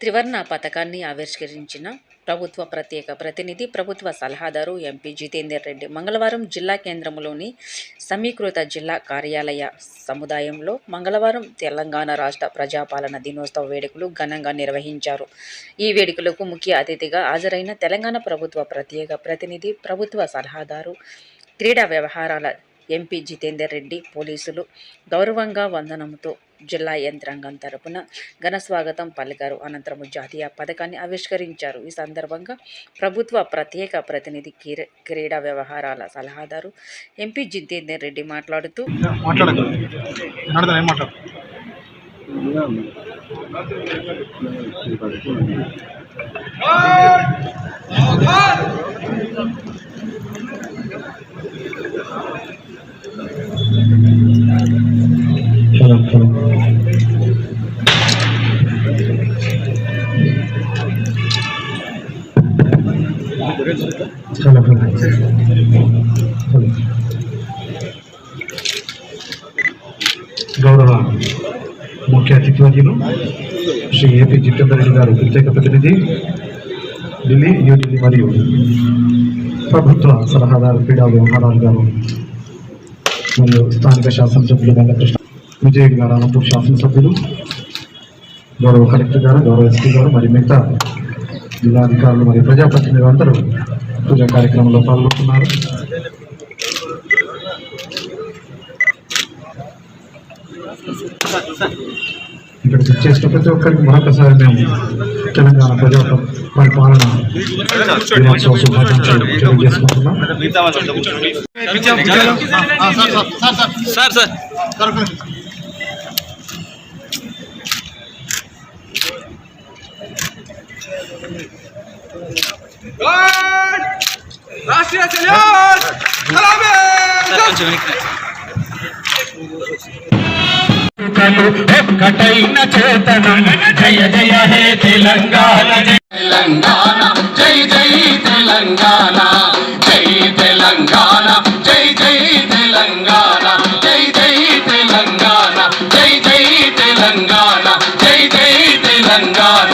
త్రివర్ణ పథకాన్ని ఆవిష్కరించిన ప్రభుత్వ ప్రత్యేక ప్రతినిధి ప్రభుత్వ సలహాదారు ఎంపీ జితేందర్ రెడ్డి. మంగళవారం జిల్లా కేంద్రంలోని సమీకృత జిల్లా కార్యాలయ సముదాయంలో మంగళవారం తెలంగాణ రాష్ట్ర ప్రజాపాలన దినోత్సవ వేడుకలు ఘనంగా నిర్వహించారు. ఈ వేడుకలకు ముఖ్య అతిథిగా హాజరైన తెలంగాణ ప్రభుత్వ ప్రత్యేక ప్రతినిధి ప్రభుత్వ సలహాదారు క్రీడా వ్యవహారాల ఎంపీ జితేందర్ రెడ్డి పోలీసులు గౌరవంగా వందనంతో జిల్లా యంత్రాంగం తరపున ఘన స్వాగతం పలికారు. అనంతరం జాతీయ పథకాన్ని ఆవిష్కరించారు. ఈ సందర్భంగా ప్రభుత్వ ప్రత్యేక ప్రతినిధి క్రీ- క్రీడా వ్యవహారాల సలహాదారు ఎంపీ జితేందర్ రెడ్డి మాట్లాడుతూ మాట్లాడు చలో చలో చలో చలో చలో గౌరవ ముఖ్య అతిథులు శ్రీ ఏపీ జితేందర్ రెడ్డి గారు ప్రత్యేక ప్రతినిధి ఢిల్లీ న్యూఢిల్లీ మరియు ప్రభుత్వ సలహాదారు క్రీడా వ్యవహారాలు గారు మరియు స్థానిక శాసనసభ్యులు బాలకృష్ణ విజయ్ గారు అనంతపురం శాసనసభ్యులు గౌరవ కలెక్టర్ గారు గౌరవ ఎస్పీ గారు మరియు మిగతా జిల్లా అధికారులు మరియు ప్రజాప్రతినిధులు అందరూ పూజా కార్యక్రమంలో పాల్గొంటున్నారు. ఇక్కడ చేసిన ప్రతి ఒక్కరికి మరొకసారి మేము తెలంగాణ ప్రజా పరిపాలన దినోత్సవ శుభాకాంక్షలు తెలియజేసుకుంటున్నాం. Sir sir. రాష్ట్రీయ సెల్యూట్ సలామే కొంచెం వెనక్కి ఒక్కటైన చేతనం జయ జయ హే తెలంగాణ తెలంగాణ జై జై తెలంగాణ జై తెలంగాణ జై జై తెలంగాణ జై జై తెలంగాణ జై జై తెలంగాణ జై జై తెలంగాణ